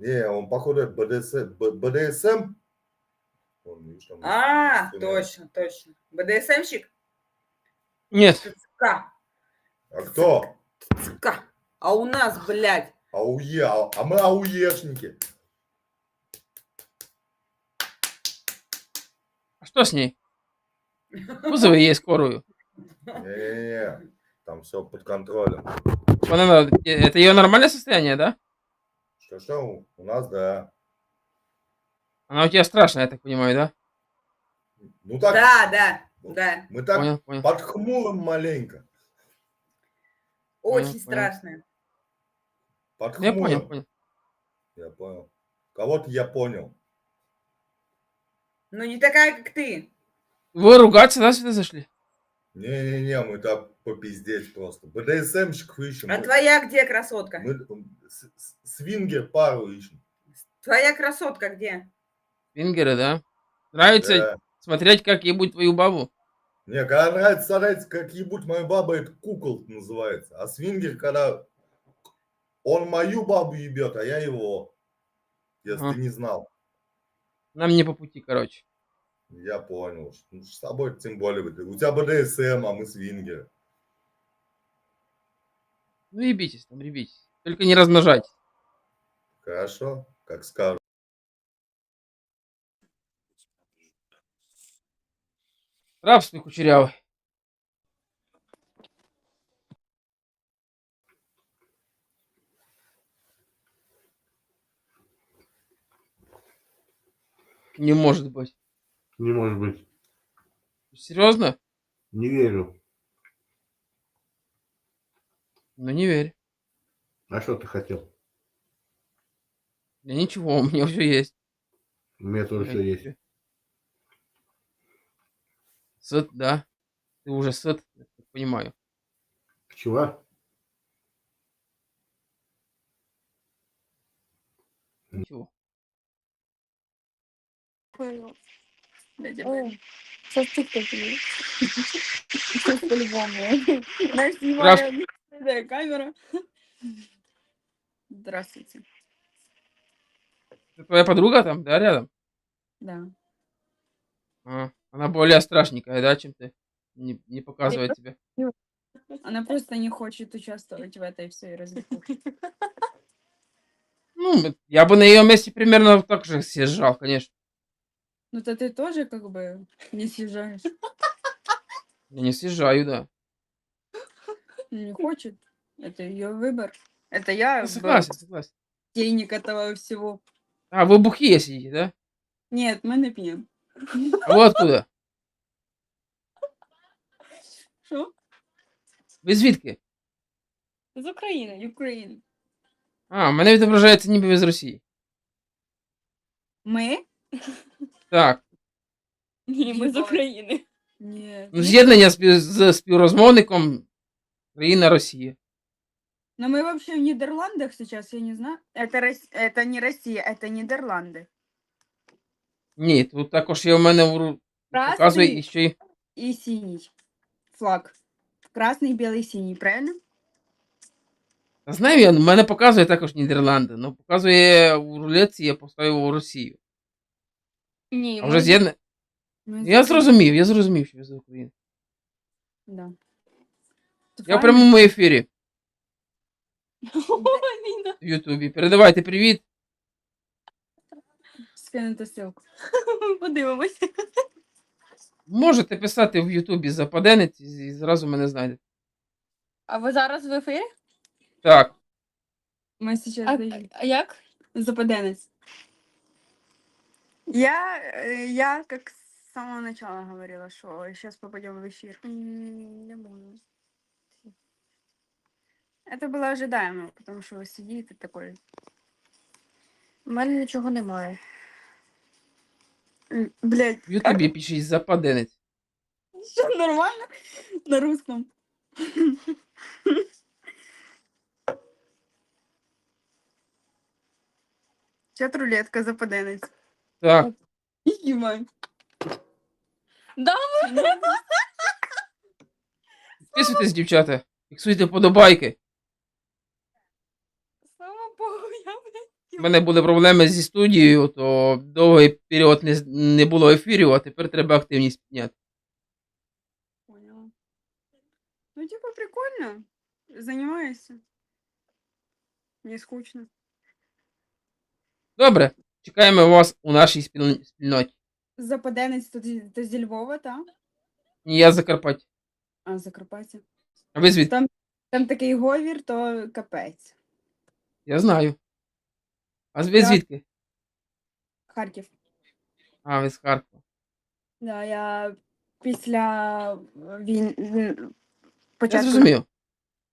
Не, он походу БДСМ. БДСМ? Он, видишь, там А, точно, точно. БДСМщик? Нет. ЦК. А кто? ЦК. А у нас, блядь, АУЕ, а, а мы АУЕшники. А что с ней? Вызови ей скорую. Не-не-не, там все под контролем. Она, это ее нормальное состояние, да? Что-что, у нас, да. Она у тебя страшная, я так понимаю, да? Ну так, да, да, да, мы так Понял, понял. под хмуром маленько. очень понял. страшно. Под Я хмуром. понял, понял. Я понял. Кого-то я понял. Ну, не такая, как ты. Вы ругаться, да, сюда зашли? Не-не-не, мы так попиздеть просто. БДСМщиков ищем. А Мы- твоя где, красотка? Мы с- с- свингер пару ищем. Твоя красотка где? Вингеры, да? Нравится Да. смотреть, как ебуть твою бабу? Не, когда нравится, старается, как ебуть мою бабу, это кукол называется. А свингер, когда он мою бабу ебет, а я его. Если Ага. ты не знал. Нам не по пути, короче. Я понял. Ну, с тобой тем более. У тебя БДСМ, а мы свингеры. Ну ебитесь там, ребитесь. Только не размножайтесь. Хорошо, как скажешь. Рабствуй, кучерявый. Не может быть. Не может быть. Серьезно? Не верю. Ну не верь. А что ты хотел? Да ничего, у меня все есть. У меня тоже все есть. Сыт, да. Ты уже сыт, понимаю. Чего? Ничего. Понял. О, тиктоки. Сейчас по-любому. Снимаю да, камера. Здравствуйте. Это твоя подруга там, да, рядом? Да. А, она более страшненькая, да, чем ты? Не, не показывает тебе. Она просто не хочет участвовать в этой всей развлекухе. Ну, я бы на ее месте примерно так же съезжал, конечно. Ну, то ты тоже как бы не съезжаешь. Я не съезжаю, да. Не хочет. Это ее выбор. Это я Ну, согласен, согласен. денег этого всего. А, вы бухие сидите, да? Нет, мы не пьем. А вы откуда? Що? Ви звідки? З України, Україна. А, в мене відображається ніби ви з Росії. Ми? Так. Ні, ми з Єбать. України. Ні. Ну, з'єднання спів... з співрозмовником країна Росія. Но мы вообще в Нидерландах сейчас, я не знаю. Это, Рос- это не Россия, это Нидерланды. Ні, тут також є у мене в ру- показує і Красный ще й. и синий флаг. Красный, белый, синий, правильно? Та Знаю я, в мене показує також Нідерланди, але показує у рулетці, я поставив Росію. Ні, А вже з'єднання. Мы Я з- зрозумів, я зрозумів, що ви з України. Да. Я в Файно. прямому ефірі Аліна. в Ютубі. Передавайте привіт. Скинути ссылку. Подивимося. Можете писати в Ютубі западенець і і зразу мене знайдете. А ви зараз в ефірі? Так, Мы сейчас А, даем. а як? Западенец. Я, э, я как с самого начала говорила, что сейчас попадем в эфир. Не можу. Это было ожидаемо, потому что вы сидите такой. У мене нічого немає. м, Блять, в Ютубі пишіть западенець. Все нормально на русском. Чат рулетка западенець. Так, Ебать. Да, підписуйтесь, дівчата. Фіксуйте подобайки. слава Богу, я в мене були проблеми зі студією, то довгий період не, не було ефірів, а тепер треба активність підняти. Поняла. Ну, типа, прикольно. Занимаешься. Не скучно. Добре, чекаємо вас у нашій спільн- спільноті. Западенець то, зі- то зі Львова, та? Ні, Я з Закарпаття. А, Закарпаття. А ви звідки? Там такий говір, то капець. Я знаю. А ви Я- звідки? Харків. А, ви з Харкова. Да, я після війн... Я початку зрозумів.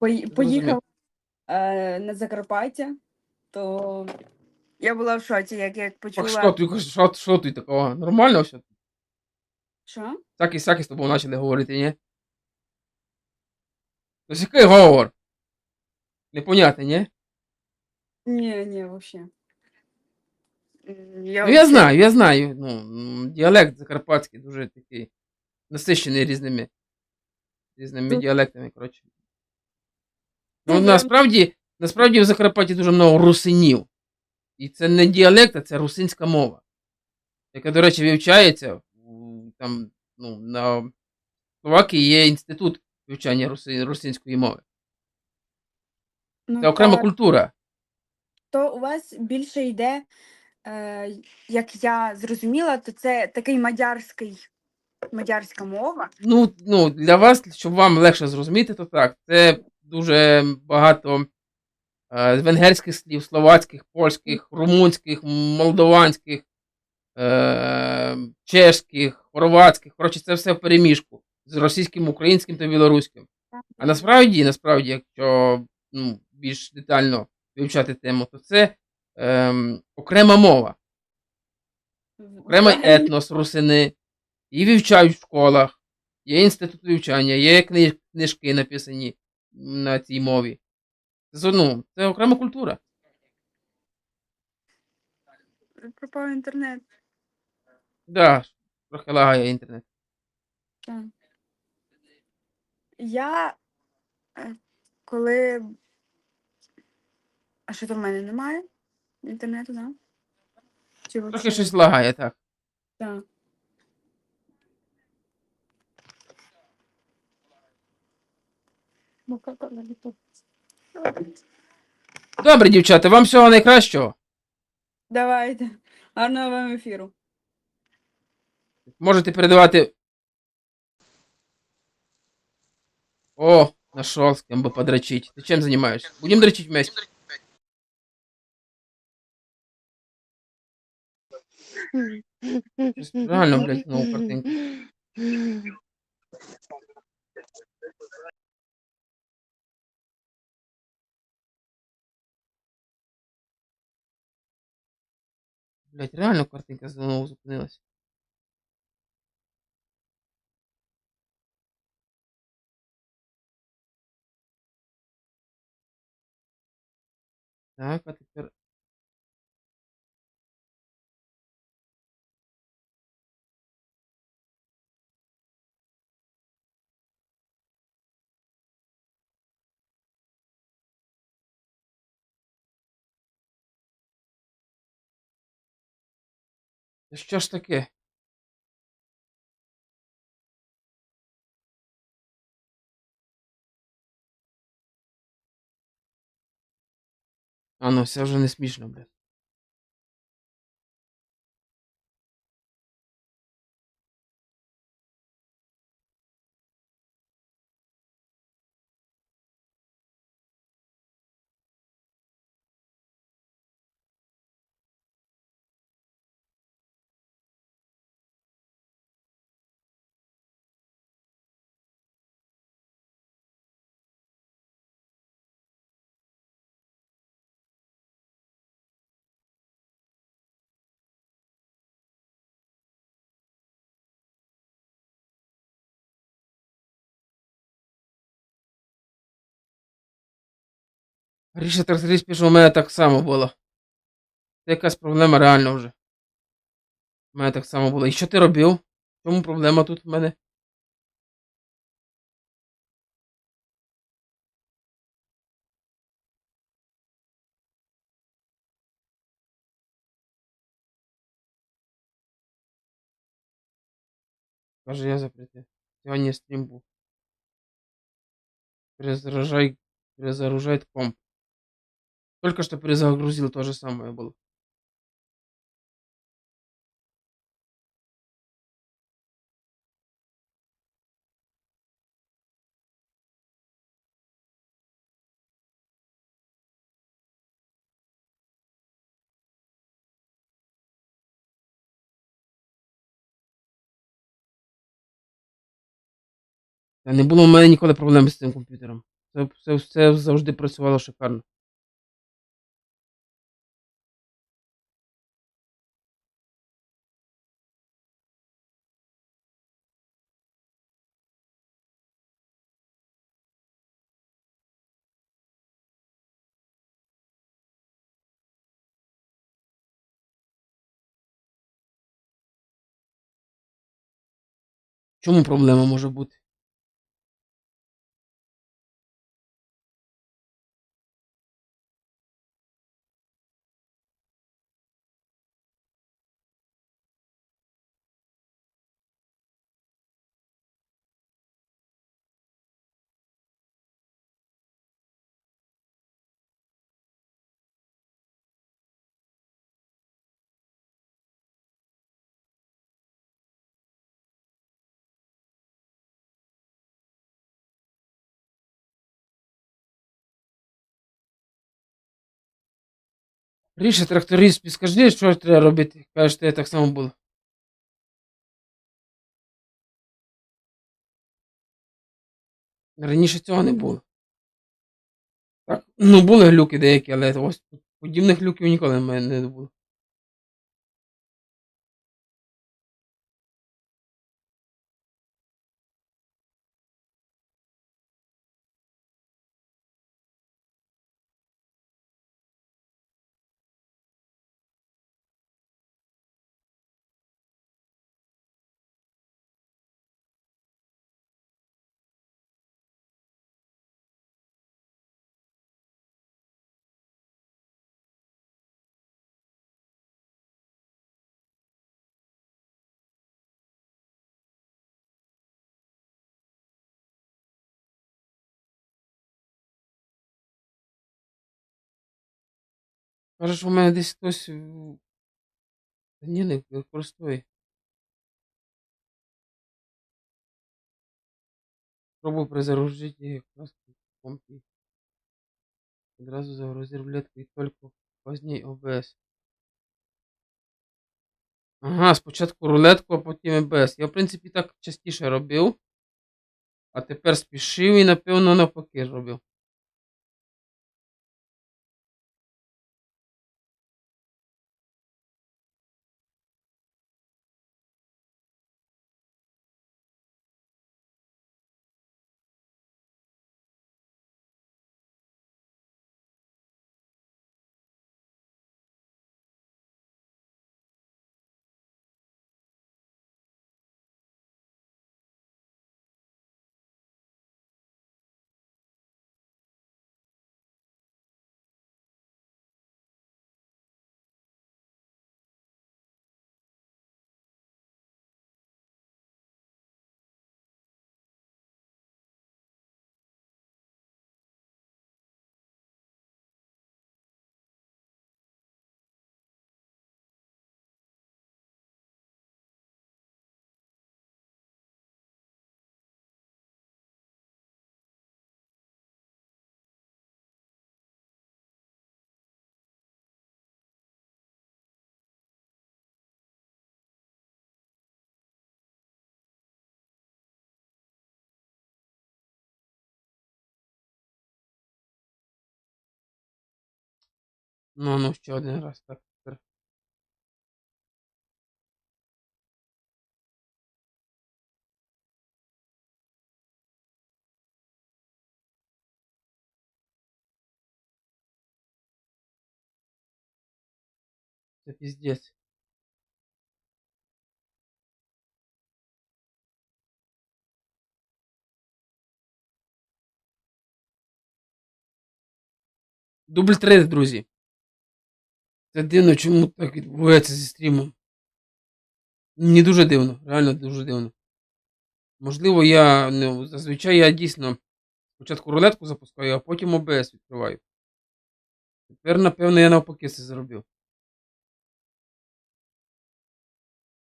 пої- зрозумів. поїхав е, на Закарпаття, то я була в шоці, як я Так почула. що ти, що, що ти такого? Нормально все? Що? Так і всякі з тобою почали говорити, ні? Тобто який говор? Непонятний, ні? Ні, ні, взагалі. Я, Ну, я знаю, я знаю. Ну, діалект закарпатський дуже такий насищений різними, різними Тут- діалектами, коротше. Ну, Ну, насправді, насправді в Закарпатті дуже много русинів. І це не діалект, а це русинська мова. Яка, до речі, вивчається там, ну, на Словакії є інститут вивчання руси- русинської мови. Ну, Це окрема так. культура. То у вас більше йде, е, як я зрозуміла, то це такий мадярський, мадярська мова. Ну, ну, для вас, щоб вам легше зрозуміти, то так. Це дуже багато венгерських слів, словацьких, польських, румунських, молдованських, е, чешських, хорватських. Коротше, це все в переміжку з російським, українським та білоруським. А насправді, насправді, якщо ну, більш детально вивчати тему, то це ем, окрема мова, окремий етнос русини. Її вивчають в школах, є інститут вивчання, є кни- книжки написані на цій мові. Це, ну, це окрема культура. Пропав інтернет. Да, трохи лагає інтернет. Так. Я е, коли. А що то в мене немає? Інтернету, да? Чи Трохи вообще? щось лагає, так. Так. Ну, как она не тут? Добре, дівчата, вам всього найкращого. Давайте. Гарного вам ефіру. Можете передавати. О, нашел с кем бы подрочить. Ты чем занимаешься? Будем дрочить вместе. Реально, блядь, нову картинку. Блядь, реально картинка знову зупинилась. Так, а тепер. Що ж таке? А ну, все вже не смішно, блядь. Рішити розріз пішов у мене так само було. Це якась проблема реально вже. У мене так само було. І що ти робив? Чому проблема тут в мене? Каже, я запретив. Сьогодні стрім був. Перезаружай, перезаружай комп. Только что перезагрузил, то же самое было. Не було в мене ніколи проблем з цим комп'ютером. Це, це все завжди працювало шикарно. Чому проблема може бути? Ріша, тракторист, підскажи, що треба робити? Кажеш, я так само було. Раніше цього не було. Так, ну були глюки деякі, але ось подібних глюків ніколи в мене не було. Кажеш, у мене десь хтось. Ні, не використовує. Пробую перезагрузити якраз компі. Одразу загрузив рулетку і тільки поздній ОБС. Ага, спочатку рулетку, а потім ОБС. Я, в принципі, так частіше робив. А тепер спішив і, напевно, навпаки робив. Ну, ну, ще один раз так. тепер. Це піздець. Дубль 3, друзі. Це дивно, чому так відбувається зі стрімом. Мені дуже дивно, реально дуже дивно. Можливо, я ну, зазвичай я дійсно спочатку рулетку запускаю, а потім ОБС відкриваю. Тепер, напевно, я навпаки це зробив.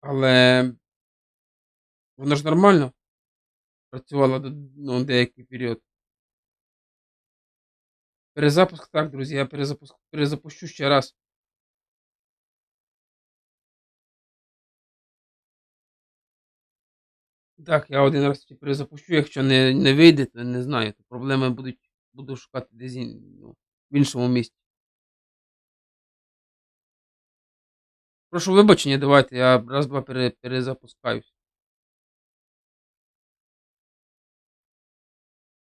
Але воно ж нормально працювало ну, деякий період. Перезапуск, так, друзі, я перезапуск, перезапущу ще раз. Так, я один раз перезапущу, якщо не, не вийде, то не знаю, то проблеми будуть, буду шукати десь ну, в іншому місці. Прошу вибачення, давайте я раз-два пере, перезапускаюсь.